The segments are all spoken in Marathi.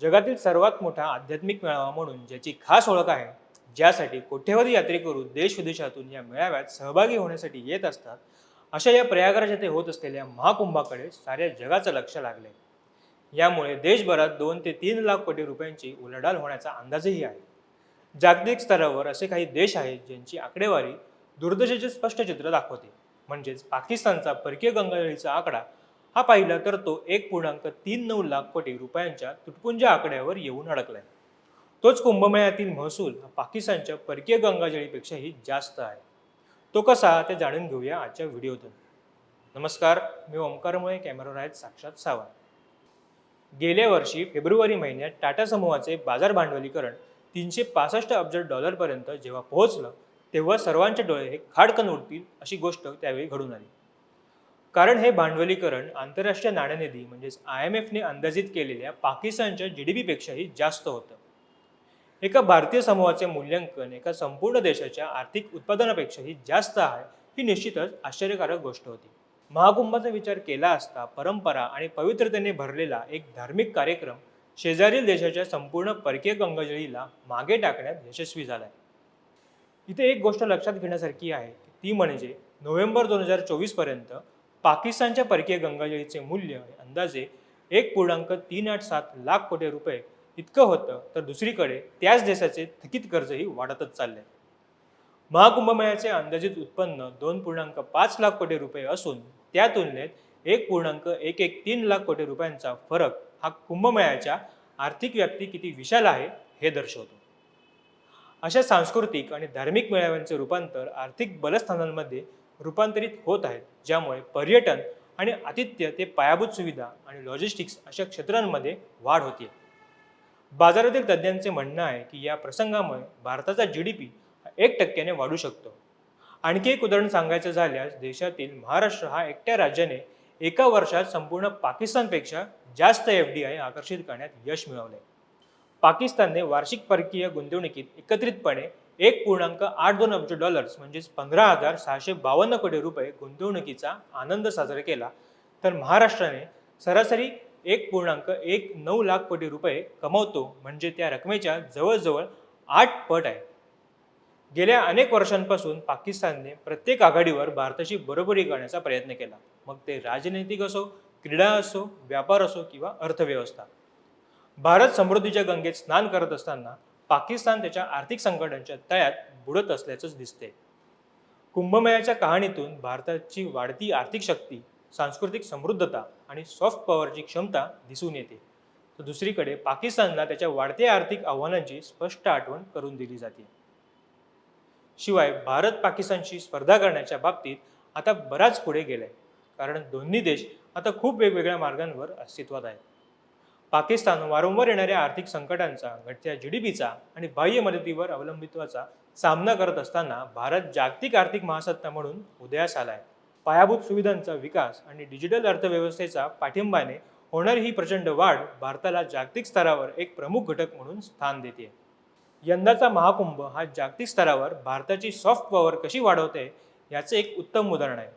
जगातील सर्वात मोठा आध्यात्मिक मेळावा म्हणून ज्याची खास ओळख आहे ज्यासाठी कोट्यवधी यात्रेकरू देश विदेशातून या मेळाव्यात सहभागी होण्यासाठी येत असतात अशा या प्रयागराज येथे होत असलेल्या महाकुंभाकडे साऱ्या जगाचं लक्ष लागले. यामुळे देशभरात दोन ते तीन लाख कोटी रुपयांची उलाढाल होण्याचा अंदाजही आहे. जागतिक स्तरावर असे काही देश आहेत ज्यांची आकडेवारी दुर्दशेचे स्पष्ट चित्र दाखवते. म्हणजेच पाकिस्तानचा परकीय गंगाजळीचा आकडा हा पाहिला तर तो एक पूर्णांक तीन नऊ लाख कोटी रुपयांच्या तुटपुंज आकड्यावर येऊन अडकलाय. तोच कुंभमेळ्यातील महसूल हा पाकिस्तानच्या परकीय गंगाजळीपेक्षाही जास्त आहे. तो कसा ते जाणून घेऊया आजच्या व्हिडिओतून. नमस्कार मी ओंकारमुळे कॅमेरावर आहेत साक्षात सावंत. गेल्या वर्षी फेब्रुवारी महिन्यात टाटा समूहाचे बाजार भांडवलीकरण तीनशे पासष्ट अब्ज डॉलरपर्यंत जेव्हा पोहोचलं तेव्हा सर्वांचे डोळे हे खाडकन उडतील अशी गोष्ट त्यावेळी घडून आली. कारण हे भांडवलीकरण आंतरराष्ट्रीय नाणेनिधी म्हणजेच आय एम एफने अंदाजित केलेल्या पाकिस्तानच्या जी डी पीपेक्षाही जास्त होतं. एका भारतीय समूहाचे मूल्यांकन एका संपूर्ण देशाच्या आर्थिक उत्पादनापेक्षाही जास्त आहे ही निश्चितच आश्चर्यकारक गोष्ट होती. महाकुंभाचा विचार केला असता परंपरा आणि पवित्रतेने भरलेला एक धार्मिक कार्यक्रम शेजारील देशाच्या संपूर्ण परकीय गंगाजळीला मागे टाकण्यात यशस्वी झाला आहे इथे एक गोष्ट लक्षात घेण्यासारखी आहे ती म्हणजे नोव्हेंबर दोन हजार चोवीसपर्यंत पाकिस्तानच्या परकीय गंगाजळीचे मूल्य अंदाजे एक पूर्णांक तीन आठ सात लाख कोटी रुपये इतकं होतं तर दुसरीकडे त्याच देशाचे थकीत कर्जही वाढतच चालले महाकुंभमेळ्याचे अंदाजित उत्पन्न दोन पूर्णांक पाच लाख कोटी रुपये असून त्या तुलनेत एक पूर्णांक एक एक तीन लाख कोटी रुपयांचा फरक हा कुंभमेळ्याच्या आर्थिक व्याप्ती किती विशाल आहे हे दर्शवतो. अशा सांस्कृतिक आणि धार्मिक मेळाव्यांचे रूपांतर आर्थिक बलस्थानांमध्ये रूपांतरित होत आहेत ज्यामुळे पर्यटन आणि आतिथ्य ते पायाभूत सुविधा आणि लॉजिस्टिक्स अशा क्षेत्रांमध्ये वाढ होते बाजारातील तज्ज्ञांचे म्हणणं आहे की या प्रसंगामुळे भारताचा जी डी पी एक टक्क्याने वाढू शकतो. आणखी एक उदाहरण सांगायचं झाल्यास देशातील महाराष्ट्र हा एकट्या राज्याने एका वर्षात संपूर्ण पाकिस्तानपेक्षा जास्त एफ डी आय आकर्षित करण्यात यश मिळवले पाकिस्तानने वार्षिक परकीय गुंतवणुकीत एकत्रितपणे एक पूर्णांक आठ दोन अब्ज डॉलर्स म्हणजेच पंधरा हजार सहाशे बावन्न कोटी रुपये गुंतवणुकीचा आनंद साजरा केला. तर महाराष्ट्राने सरासरी एक पूर्णांक एक नऊ लाख कोटी रुपये कमवतो म्हणजे त्या रकमेच्या जवळजवळ आठ पट आहे. गेल्या अनेक वर्षांपासून पाकिस्तानने प्रत्येक आघाडीवर भारताशी बरोबरी करण्याचा प्रयत्न केला. मग ते राजनैतिक असो क्रीडा असो व्यापार असो किंवा अर्थव्यवस्था. भारत समृद्धीच्या गंगेत स्नान करत असताना पाकिस्तान त्याच्या आर्थिक संकटांच्या तळ्यात बुडत असल्याचंच दिसते कुंभमेळ्याच्या कहाणीतून भारताची वाढती आर्थिक शक्ती सांस्कृतिक समृद्धता आणि सॉफ्ट पॉवरची क्षमता दिसून येते. तर दुसरीकडे पाकिस्तानला त्याच्या वाढत्या आर्थिक आव्हानांची स्पष्ट आठवण करून दिली जाते. शिवाय भारत पाकिस्तानशी स्पर्धा करण्याच्या बाबतीत आता बराच पुढे गेलाय. कारण दोन्ही देश आता खूप वेगवेगळ्या मार्गांवर अस्तित्वात आहेत. पाकिस्तान वारंवार येणाऱ्या आर्थिक संकटांचा घटत्या जी डी पीचा आणि बाह्य मदतीवर अवलंबित्वाचा सामना करत असताना भारत जागतिक आर्थिक महासत्ता म्हणून उदयास आलाय. पायाभूत सुविधांचा विकास आणि डिजिटल अर्थव्यवस्थेचा पाठिंबाने होणारी ही प्रचंड वाढ भारताला जागतिक स्तरावर एक प्रमुख घटक म्हणून स्थान देते यंदाचा महाकुंभ हा जागतिक स्तरावर भारताची सॉफ्ट पॉवर कशी वाढवते याचे एक उत्तम उदाहरण आहे.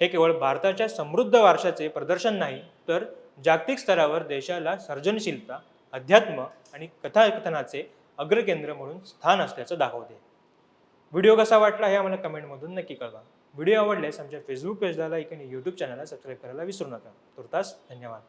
हे केवळ भारताच्या समृद्ध वारशाचे प्रदर्शन नाही तर जागतिक स्तरावर देशाला सर्जनशीलता अध्यात्म आणि कथाकथनाचे अग्रकेंद्र म्हणून स्थान असल्याचं दाखवते. व्हिडिओ कसा वाटला हे आम्हाला कमेंटमधून नक्की कळवा. व्हिडिओ आवडल्यास आमच्या फेसबुक पेजला लाईक आणि यूट्यूब चॅनलला सबस्क्राईब करायला विसरू नका. तुर्तास धन्यवाद.